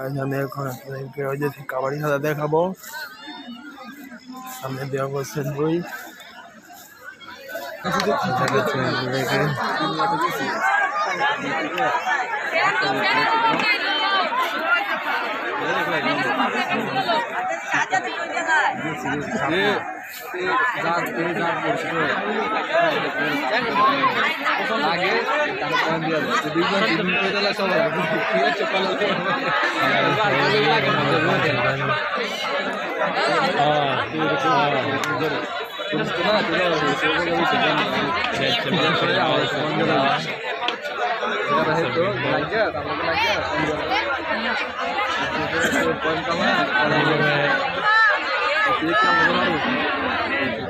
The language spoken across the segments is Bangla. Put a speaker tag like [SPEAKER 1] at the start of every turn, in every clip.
[SPEAKER 1] আজ আমি এখন আপনাদেরকে ওই যে কাবাডি খেলা দেখাবো সামনে দেওয়া বলছেন বই দেখাচ্ছি আপনাদেরকে
[SPEAKER 2] আগে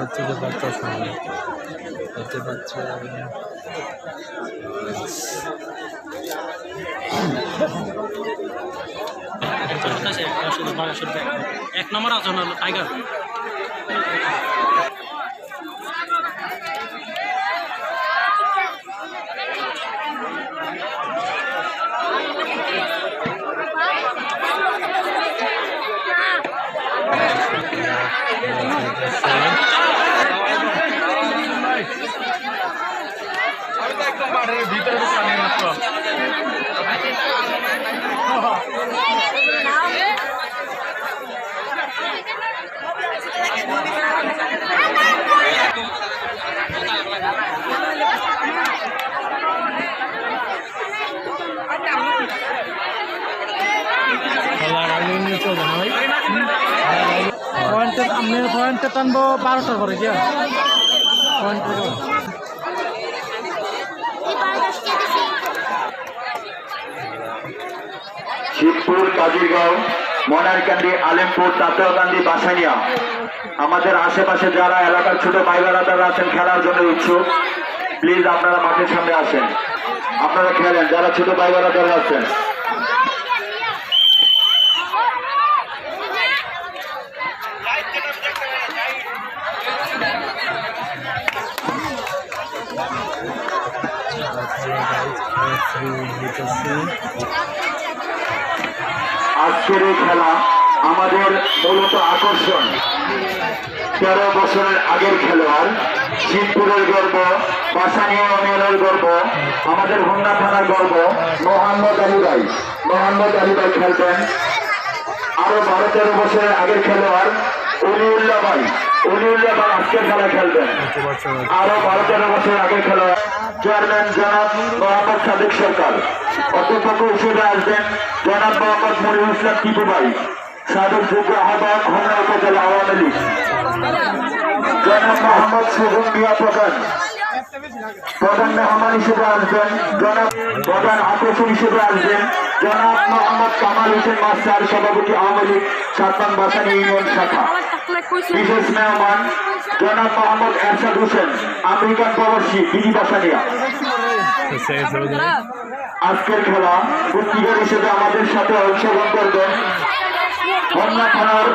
[SPEAKER 1] হচ্ছে যে বাচ্চা সামনে। হচ্ছে বাচ্চা
[SPEAKER 3] এক নম্বর আছে হলো টাইগার
[SPEAKER 1] খেলার আগে নিয়ে চলবে না ভাই
[SPEAKER 3] পয়েন্টে আপনি পয়েন্টে টানবো বারোটার পরে কি? পয়েন্টে
[SPEAKER 4] শিবপুর কাজিরগাঁও মনারকান্দি আলেমপুর তাতেওকান্দি বাসানিয়া। আমাদের আশেপাশে যারা এলাকার ছোট ভাই বেড়াদারা আছেন, খেলার জন্য ইচ্ছুক প্লিজ আপনারা মাঠের সামনে আসেন। আপনারা খেলেন, যারা ছোট ভাই বেড়াদারা আছেন। আজকের এই খেলা আমাদের মূলত আকর্ষণ। তেরো বছরের আগের খেলোয়াড় শিবপুরের গর্ব, বাসানিয়া ইউনিয়নের গর্ব, আমাদের হোন্ডা থানার গর্ব, মোহাম্মদ আলী ভাই। মোহাম্মদ আলী ভাই খেলবেন আরও বারো তেরো বছরের আগের খেলোয়াড় অলিউল্লাহ ভাই। অলিউল্লাহ ভাই আজকের খেলা খেলবেন। আরও বারো তেরো বছর আগে খেলা। চেয়ারম্যান জনাব মোহাম্মদ সাদিক সরকার। অধ্যক্ষ হিসেবে আসবেন। জনাব মোহাম্মদ মনিরুল ইসলাম টিপু ভাই সাবেক যোগ্য আহ্বায়ক হোমনা উপজেলা আওয়ামী লীগ। জনাব মোহাম্মদ সুগুন মিয়া প্রধান। প্রধান মেহমান হিসেবে আসবেন। জনাব প্রধান আকর্ষণ হিসেবে আসবেন। জনাব মোহাম্মদ কামাল হোসেন মাস্টার, সভাপতি আওয়ামী লীগ সাতমান বাসানি ইউনিয়ন শাখা। বিশেষ মেহমান জনাব মোহাম্মদ এরশাদ হোসেন, আমেরিকান প্রবাসী বিধি বাসানিয়া। আজকের খেলা কুস্তিগর হিসেবে আমাদের সাথে অংশগ্রহণ করবেন হোমনা থানার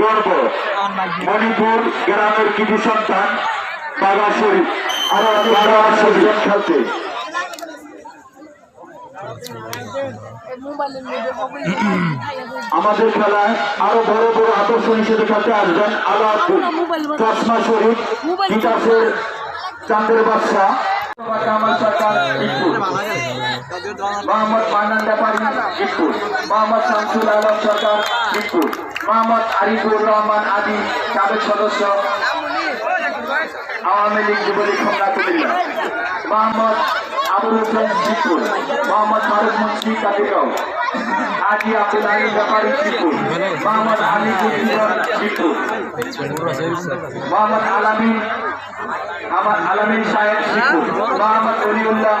[SPEAKER 4] গর্ব, মণিপুর গ্রামের কৃতি সন্তান, বাবা শরীফ আরও বারো শরীফ খেলতে। আমাদের খেলায় আরও বড় বড় আকর্ষণ হিসেবে খেলতে আসবেন আলাউদ্দিন চশমা শরীফ বিকাশের চান্দের বাদশা। কামাল সরকার ইস্কুল মোহাম্মদ মান্নান ব্যাপারী ইস্কুল মোহাম্মদ শামসুল আলম সরকার ইস্কুল মোহাম্মদ আরিফুর রহমান আদি সাবেক সদস্য। আওয়ামী লীগ যুবলীগ সংগ্রাম মোহাম্মদ আবুল হোসেন শিবপুর মোহাম্মদ ফারুক মুন্সি কাটিগাঁও আজি আব্দুল আলী ব্যাপারী শিবপুর মোহাম্মদ আলী কুদ্দুর শিবপুর মোহাম্মদ আলামী আমার আলামিন সাহেব শিবপুর মোহাম্মদ অলিউল্লাহ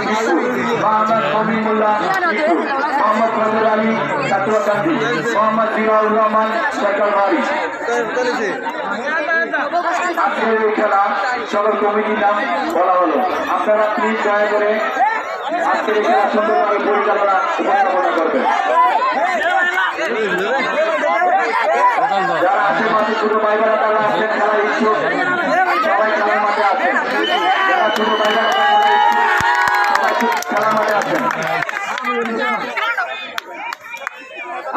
[SPEAKER 4] শিবপুর মোহাম্মদ মমিনুল্লাহ শিবপুর মোহাম্মদ ফজল আলী প্রকান্তি মোহাম্মদ খেলা সকল কমিটির নাম বলা হলো। আপনারা প্লিজ দয়া করে আজকের এই খেলা সুন্দরভাবে পরিচালনা উপস্থাপনা করবেন। যারা আশেপাশে ছোট ভাইবারা তারা আছেন, খেলার ইচ্ছুক, সবাই খেলার মাঠে যারা ছোট খেলার মাঠে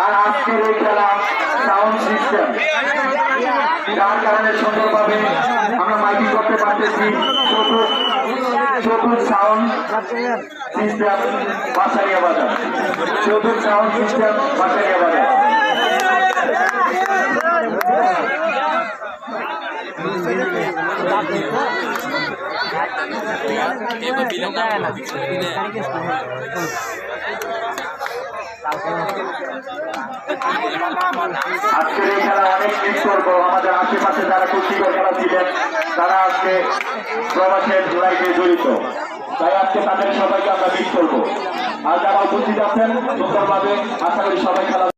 [SPEAKER 4] আর আজকের এই খেলা সাউন্ড সিস্টেম যার কারণে সুন্দরভাবে মাইকিং করতে পারতেছি। চতুর্থ চতুর্থ সাউন্ড সিস্টেম বাসাইয়া বাজার চতুর্থ সাউন্ড সিস্টেম বাসাইয়া বাজার আজকের এই খেলা অনেক মিস করব। আমাদের আশেপাশে যারা কুস্তিকর খেলা ছিলেন, তারা আজকে প্রবাসের লাইফে জড়িত। তাই আজকে তাদের সবাইকে আমরা মিস করব। আর যারা উপস্থিত আছেন, সুন্দরভাবে আশা করি সবাই খেলা